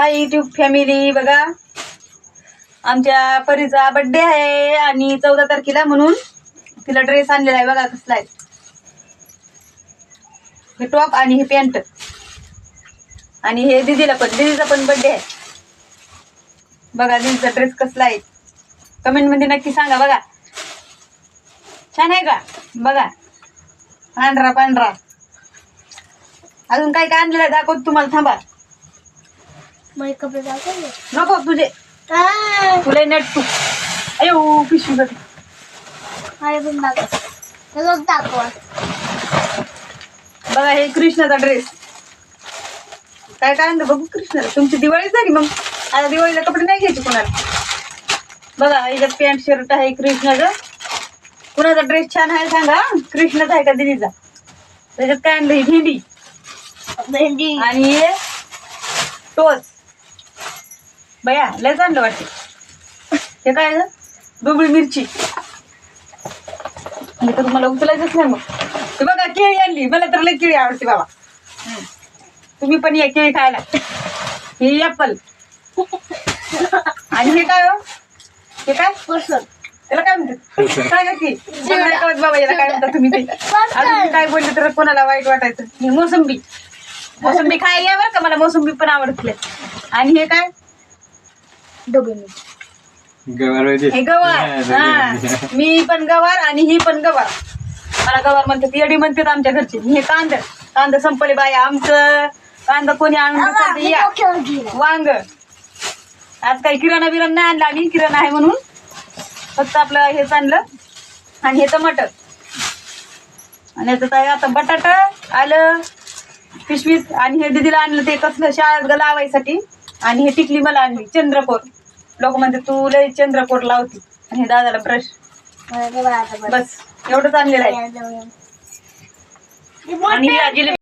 हाय YouTube family बघा. आमच्या परीचा birthday आहे आणि चौदा तारखेला म्हणून तिला ड्रेस आणलेला आहे. बघा कसला आहे. हे टॉप आणि हे पॅन्ट आणि हे दीदीला पण दीदीचा पण बर्थडे आहे. बघा दीदीचा ड्रेस कसला आहे. कमेंटमध्ये नक्की सांगा बघा. छान आहे का? बघा. पांढरा पांढरा. अजून काय काय आणलेलं आहे? दाखवतो तुम्हाला थांबा. मग कपडे नको तुझे. तुला नट तू. अयो पिशवी बघ माझे पण दाखव. तसंच दाखव. बघा हे कृष्णाचा ड्रेस काय काय आणलं बघू कृष्णाला. तुमची दिवाळी झाली मग. आता दिवाळीला कपडे नाही घ्यायचे कोणाला. बघा याच्यात पॅन्ट शर्ट आहे कृष्णाचं. कुणाचा ड्रेस छान आहे सांगा कृष्णाचा आहे का दिदीचा? त्याच्यात काय आणलं? ही भेंडी. भेंडी. आणि हे टोस बया लयच आणलं वाटते हे काय? डोबळी मिरची. मी तर तुम्हाला उचलायचंच नाही मग. हे बघा केळी आणली. मला तर लय केळी आवडते बाबा. तुम्ही पण या केळी खायला. हे ऍपल आणि हे काय हो? हे काय? पर्सन त्याला काय म्हणतात? सांगा की? बाबा याला काय म्हणतात तुम्ही ते? अजून काय बोलले तर कोणाला वाईट वाटायचं? हे मोसंबी. मोसंबी खायला या बरं का? मला मोसंबी पण आवडते आणि हे काय? मिरची गवार होते. हे गवार. हा मी पण गवार आणि ही पण गवार. मला गवार म्हणतात येडी म्हणतात आमच्या घरचे. हे कांद. कांदा संपले बाय आमचं. कांदा कोणी आणून या. वांग. आज काही किराणा बिराणा नाही आणला. आम्ही किराणा आहे म्हणून. फक्त आपलं हेच आणलं आणि हे टमाटर. आणि याच्यात आहे आता बटाटा आलं पिशवीत आणि हे दीदीला आणलं ते कसलं शाळेत लावायसाठी. आणि हे टिकली मला आणली चंद्रकोर. लोक म्हणते तू लय चंद्रकोर लावती. आणि हे दादाला ब्रश बस एवढंच आणलेलं आहे. आणि ही आजीला